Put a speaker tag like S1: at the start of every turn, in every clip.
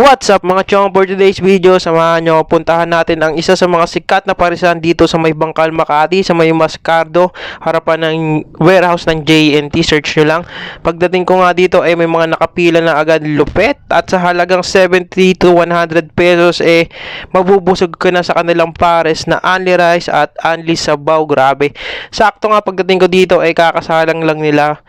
S1: What's up mga chong? For today's video samahan nyo puntahan natin ang isa sa mga sikat na parisan dito sa may Bangkal Makati sa may Mascardo harapan ng warehouse ng JNT search nyo lang. Pagdating ko nga dito ay may mga nakapila na agad lupet. At sa halagang 70 to 100 pesos eh mabubusog ka na sa kanilang pares na only rice at only sabaw. Grabe. Sakto nga pagdating ko dito ay kakasalang lang nila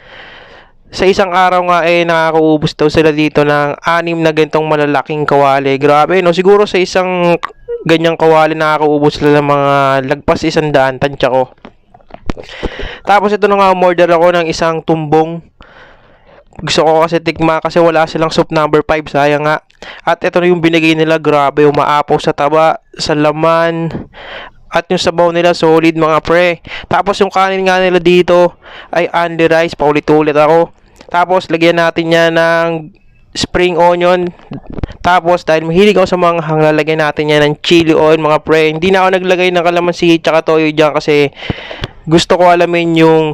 S1: sa isang araw nga eh nakakaubos daw sila dito ng anim na gantong malalaking kawali. Grabe no, siguro sa isang ganyang kawali nakakaubos sila ng mga lagpas isang daan, tansya ko. Tapos ito na nga, umorder ako ng isang tumbong. Gusto ko kasi tikma kasi wala silang soup number 5, sayang nga. At ito na yung binigay nila, grabe, umaapaw sa taba, sa laman, at yung sabaw nila solid mga pre. Tapos yung kanin nga nila dito ay only rice, paulit-ulit ako. Tapos lagyan natin yan ng spring onion. Tapos dahil mahilig ako sa mga hang, lalagyan natin yan ng chili oil mga pre. Hindi na ako naglagay ng kalamansi tsaka toyo dyan kasi gusto ko alamin yung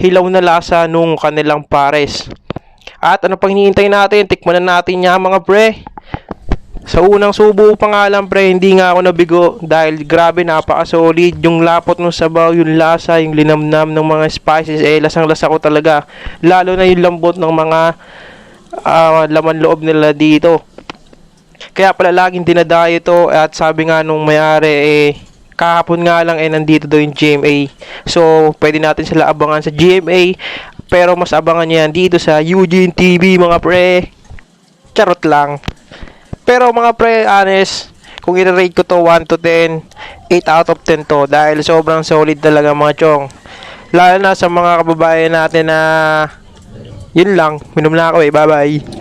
S1: hilaw na lasa nung kanilang pares. At ano pang hinihintay natin? Tikman na natin yan mga pre. Sa unang subo pa nga lang pre, hindi nga ako nabigo dahil grabe napaka-solid yung lapot ng sabaw, yung lasa, yung linamnam ng mga spices, eh lasang-lasa ko talaga. Lalo na yung lambot ng mga ah, laman loob nila dito. Kaya pala laging dinadayo ito at sabi nga nung may-ari eh kahapon nga lang eh nandito daw yung GMA. So pwede natin sila abangan sa GMA pero mas abangan niya dito sa Eugene TV mga pre. Charot lang. Pero mga pre, honest, kung i-rate ko to 1 to 10, 8 out of 10 to dahil sobrang solid talaga mga chong. Lalo na sa mga kababayan natin na yun lang, minom na ako eh, bye bye.